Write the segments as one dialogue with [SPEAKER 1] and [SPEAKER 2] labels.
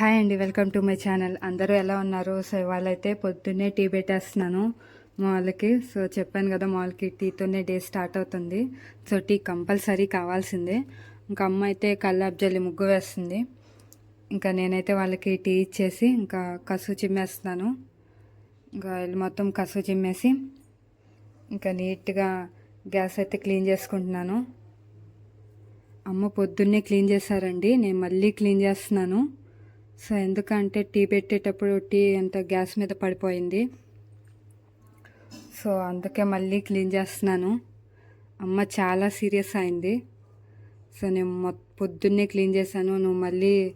[SPEAKER 1] Hi అండి welcome to my channel. అందరూ ఎలా ఉన్నారు? సో ఇవాళ అయితే పొద్దున్నే టీ పెట్టేస్తున్నాను మాల్కి. వాళ్ళకి సో చెప్పాను కదా మాల్కి టీతోనే డే స్టార్ట్ అవుతుంది. సో టీ కంపల్సరీ కావాల్సిందే. ఇంకా అమ్మ అయితే కల్లాబ్ జల్లి ముగ్గు వేస్తుంది. ఇంకా నేనైతే వాళ్ళకి టీ ఇచ్చేసి ఇంకా కసు చిమ్మేస్తున్నాను. ఇంకా వీళ్ళు మొత్తం కసు చిమ్మేసి ఇంకా నీట్గా గ్యాస్ అయితే క్లీన్ చేసుకుంటున్నాను. అమ్మ పొద్దున్నే క్లీన్ చేశారండి. నేను మళ్ళీ క్లీన్ చేస్తున్నాను. సో ఎందుకంటే టీ పెట్టేటప్పుడు టీ అంత గ్యాస్ మీద పడిపోయింది. సో అందుకే మళ్ళీ క్లీన్ చేస్తున్నాను. అమ్మ చాలా సీరియస్ అయింది. సో నేను మొ పొద్దున్నే క్లీన్ చేశాను. నువ్వు మళ్ళీ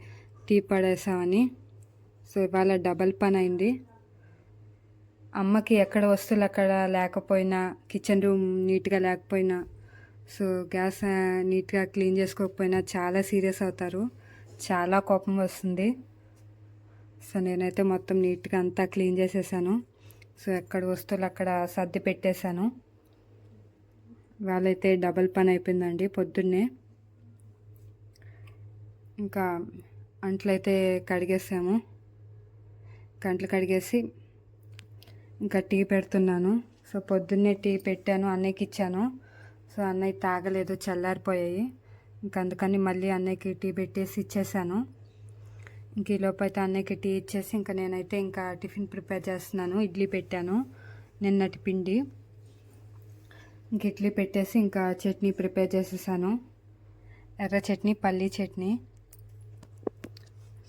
[SPEAKER 1] టీ పడేసావని. సో ఇవాళ డబల్ పని అయింది. అమ్మకి ఎక్కడ వస్తువులు అక్కడ లేకపోయినా కిచెన్ రూమ్ నీట్గా లేకపోయినా సో గ్యాస్ నీట్గా క్లీన్ చేసుకోకపోయినా చాలా సీరియస్ అవుతారు. చాలా కోపం వస్తుంది. సో నేనైతే మొత్తం నీట్గా అంతా క్లీన్ చేసేసాను. సో ఎక్కడ వస్తువులు అక్కడ సర్ది పెట్టేశాను వాళ్ళైతే డబల్ పని అయిపోయిందండి పొద్దున్నే. ఇంకా అంట్లయితే కడిగేసాము. కంట్లు కడిగేసి ఇంకా టీ పెడుతున్నాను. సో పొద్దున్నే టీ పెట్టాను అన్నయ్యకి ఇచ్చాను. సో అన్నయ్య తాగలేదు చల్లారిపోయాయి. ఇంకా అందుకని మళ్ళీ అన్నయ్యకి టీ పెట్టేసి ఇచ్చేసాను. ఇంక ఈ అయితే అన్నయ్యకి టీ ఇచ్చేసి ఇంకా నేనైతే ఇంకా టిఫిన్ ప్రిపేర్ చేస్తున్నాను. ఇడ్లీ పెట్టాను నిన్నటి పిండి. ఇంక ఇడ్లీ పెట్టేసి ఇంకా చట్నీ ప్రిపేర్ చేసేసాను. ఎర్ర చట్నీ పల్లీ చట్నీ.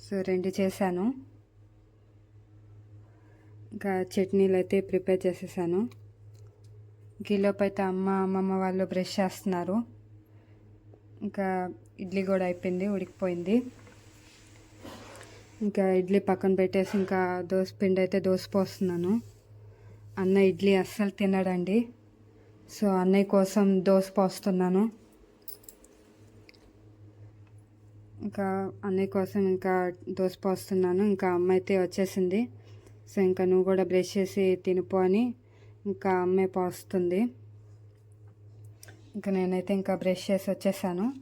[SPEAKER 1] సో రెండు చేశాను. ఇంకా చట్నీలు అయితే ప్రిపేర్ చేసేసాను. గీలోపు అయితే అమ్మ అమ్మమ్మ వాళ్ళు బ్రష్ చేస్తున్నారు. ఇంకా ఇడ్లీ కూడా అయిపోయింది ఉడికిపోయింది. ఇంకా ఇడ్లీ పక్కన పెట్టేసి ఇంకా దోశ పిండి అయితే దోశ పోస్తున్నాను. అన్న ఇడ్లీ అస్సలు తినడండి. సో అన్నయ్య కోసం దోశ పోస్తున్నాను. ఇంకా అన్నయ్య కోసం ఇంకా దోశ పోస్తున్నాను. ఇంకా అమ్మ అయితే వచ్చేసింది. సో ఇంకా నువ్వు కూడా బ్రష్ చేసి తినిపో అని ఇంకా అమ్మే పోస్తుంది. ఇంకా నేనైతే ఇంకా బ్రష్ చేసి వచ్చేసాను.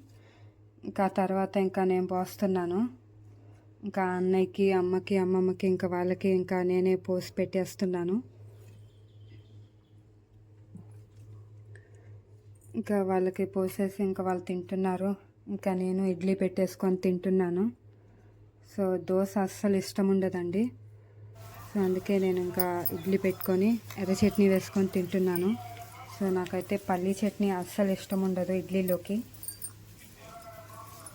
[SPEAKER 1] ఇంకా తర్వాత ఇంకా నేను పోస్తున్నాను. ఇంకా అన్నయ్యకి అమ్మకి అమ్మమ్మకి ఇంకా వాళ్ళకి ఇంకా నేనే పోసి పెట్టేస్తున్నాను. ఇంకా వాళ్ళకి పోసేసి ఇంకా వాళ్ళు తింటున్నారు. ఇంకా నేను ఇడ్లీ పెట్టేసుకొని తింటున్నాను. సో దోశ అస్సలు ఇష్టం ఉండదండి. సో అందుకే నేను ఇంకా ఇడ్లీ పెట్టుకొని ఎర్ర చట్నీ వేసుకొని తింటున్నాను. సో నాకైతే పల్లీ చట్నీ అస్సలు ఇష్టం ఉండదు ఇడ్లీలోకి.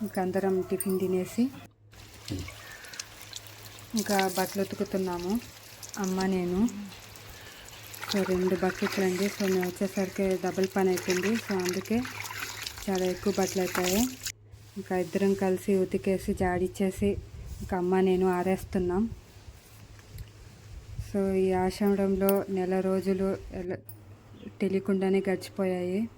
[SPEAKER 1] ఇంకా అందరం టిఫిన్ తినేసి. ఇంకా బట్టలు ఉతుకుతున్నాము. అమ్మ నేను. సో రెండు బకెట్లు అండి. సో నేను వచ్చేసరికి డబుల్ పని అయిపోయింది. సో అందుకే చాలా ఎక్కువ బట్టలు అవుతాయి ఇంకా ఇద్దరం కలిసి ఉతికేసి జాడిచ్చేసి ఇంకా అమ్మ నేను ఆరేస్తున్నాం. సో ఈ ఆషాఢంలో నెల రోజులు ఎలా తెలియకుండానే గడిచిపోయాయి.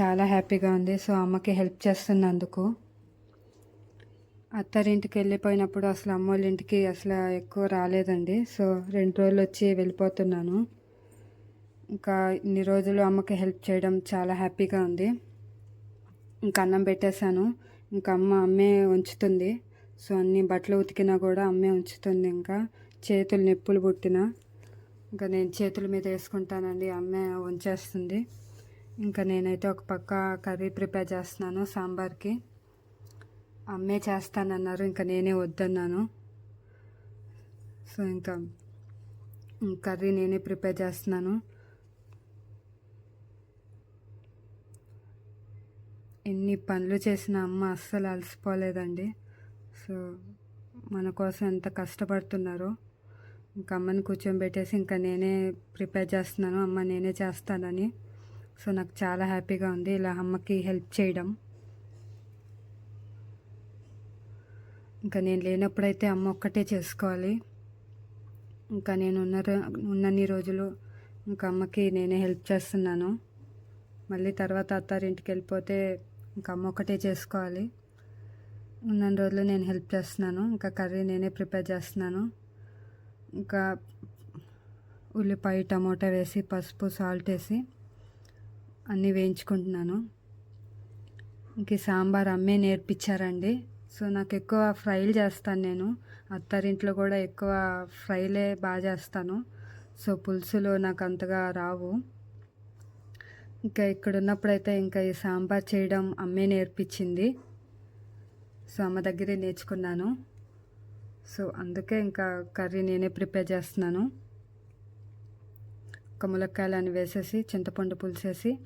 [SPEAKER 1] చాలా హ్యాపీగా ఉంది. సో అమ్మకి హెల్ప్ చేస్తున్నందుకు. అత్తారింటికి వెళ్ళిపోయినప్పుడు అసలు అమ్మోళ్ళ ఇంటికి అసలు ఎక్కువ రాలేదండి. సో రెండు రోజులు వచ్చి వెళ్ళిపోతున్నాను. ఇంకా ఇన్ని రోజులు అమ్మకి హెల్ప్ చేయడం చాలా హ్యాపీగా ఉంది. ఇంకా అన్నం పెట్టేశాను. ఇంకా అమ్మ అమ్మే ఉంచుతుంది. సో అన్ని బట్టలు ఉతికినా కూడా అమ్మే ఉంచుతుంది. ఇంకా చేతులు నొప్పులు పుట్టినా. ఇంకా నేను చేతుల మీద వేసుకుంటానండి. అమ్మే ఉంచేస్తుంది. ఇంకా నేనైతే ఒక పక్క కర్రీ ప్రిపేర్ చేస్తున్నాను సాంబార్కి. అమ్మే చేస్తానన్నారు ఇంకా నేనే వద్దన్నాను. సో ఇంకా కర్రీ నేనే ప్రిపేర్ చేస్తున్నాను. ఎన్ని పనులు చేసిన అమ్మ అస్సలు అలసిపోలేదండి. సో మన కోసం ఎంత కష్టపడుతున్నారో ఇంకా అమ్మని కూర్చోబెట్టేసి ఇంకా నేనే ప్రిపేర్ చేస్తున్నాను అమ్మ నేనే చేస్తానని. సో నాకు చాలా హ్యాపీగా ఉంది ఇలా అమ్మకి హెల్ప్ చేయడం. ఇంకా నేను లేనప్పుడైతే అమ్మ ఒక్కటే చేసుకోవాలి. ఇంకా నేను ఉన్న రో- ఉన్నన్ని రోజులు ఇంకా అమ్మకి నేనే హెల్ప్ చేస్తున్నాను. మళ్ళీ తర్వాత అత్తారింటికి వెళ్ళిపోతే ఇంకా అమ్మ ఒకటే చేసుకోవాలి. ఉన్న రోజులు నేను హెల్ప్ చేస్తున్నాను. ఇంకా కర్రీ నేనే ప్రిపేర్ చేస్తున్నాను. ఇంకా ఉల్లిపాయ టమోటా వేసి పసుపు సాల్ట్ వేసి అన్నీ వేయించుకుంటున్నాను. ఇంక సాంబార్ అమ్మే నేర్పించారండి. సో నాకు ఎక్కువ ఫ్రైలు చేస్తాను నేను. అత్తారింట్లో కూడా ఎక్కువ ఫ్రైలే బాగా చేస్తాను. సో పులుసులు నాకు అంతగా రావు. ఇంకా ఇక్కడ ఉన్నప్పుడైతే ఇంకా ఈ సాంబార్ చేయడం అమ్మే నేర్పించింది. సో అమ్మ దగ్గరే నేర్చుకున్నాను. సో అందుకే ఇంకా కర్రీ నేనే ప్రిపేర్ చేస్తున్నాను. ఒక ములక్కాయలు అని వేసేసి చింతపండు పులిసేసి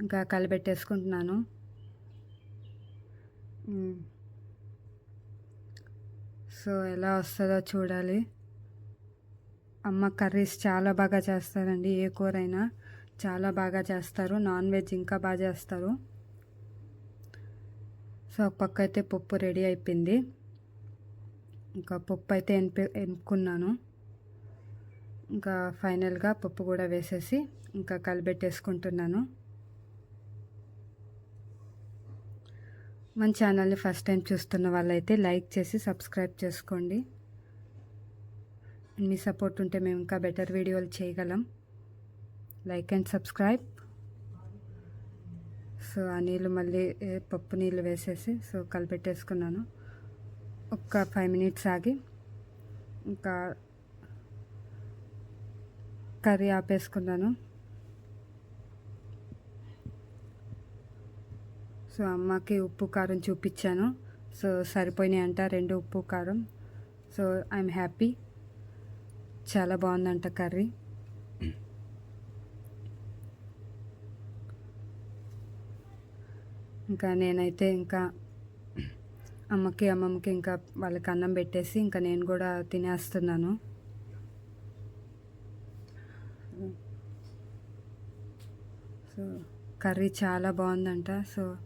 [SPEAKER 1] ఇంకా కలబెట్టేసుకుంటున్నాను. సో ఎలా వస్తుందో చూడాలి. అమ్మ కర్రీస్ చాలా బాగా చేస్తారండి. ఏ కూర అయినా చాలా బాగా చేస్తారు. నాన్ వెజ్ ఇంకా బాగా చేస్తారు. సో ఒక పక్క అయితే పప్పు రెడీ అయిపోయింది. ఇంకా పప్పు అయితే ఎనిపి ఎనుకున్నాను ఇంకా ఫైనల్గా పప్పు కూడా వేసేసి ఇంకా కలిపెట్టేసుకుంటున్నాను మన ఛానల్ని ఫస్ట్ టైం చూస్తున్న వాళ్ళైతే లైక్ చేసి సబ్స్క్రైబ్ చేసుకోండి. మీ సపోర్ట్ ఉంటే మేము ఇంకా బెటర్ వీడియోలు చేయగలం. Like and subscribe. సో ఆ నీళ్ళు మళ్ళీ పప్పు నీళ్ళు వేసేసి సో కలిపెట్టేసుకున్నాను. ఒక ఫైవ్ మినిట్స్ ఆగి ఇంకా కర్రీ ఆపేసుకున్నాను. సో అమ్మకి ఉప్పు కారం చూపించాను. సో సరిపోయినాయి అంట రెండు ఉప్పు కారం. So I'm happy. చాలా బాగుందంట కర్రీ. ఇంకా నేనైతే ఇంకా అమ్మకి అమ్మమ్మకి ఇంకా వాళ్ళకి అన్నం పెట్టేసి ఇంకా నేను కూడా తినేస్తున్నాను. సో కర్రీ చాలా బాగుందంట. సో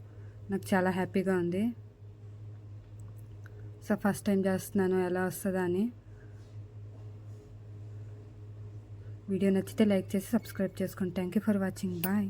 [SPEAKER 1] నాకు చాలా హ్యాపీగా ఉంది. సో ఫస్ట్ టైం చేస్తున్నాను ఎలా వస్తుందా అని. వీడియో నచ్చితే లైక్ చేసి సబ్స్క్రైబ్ చేసుకోండి thank you for watching. Bye.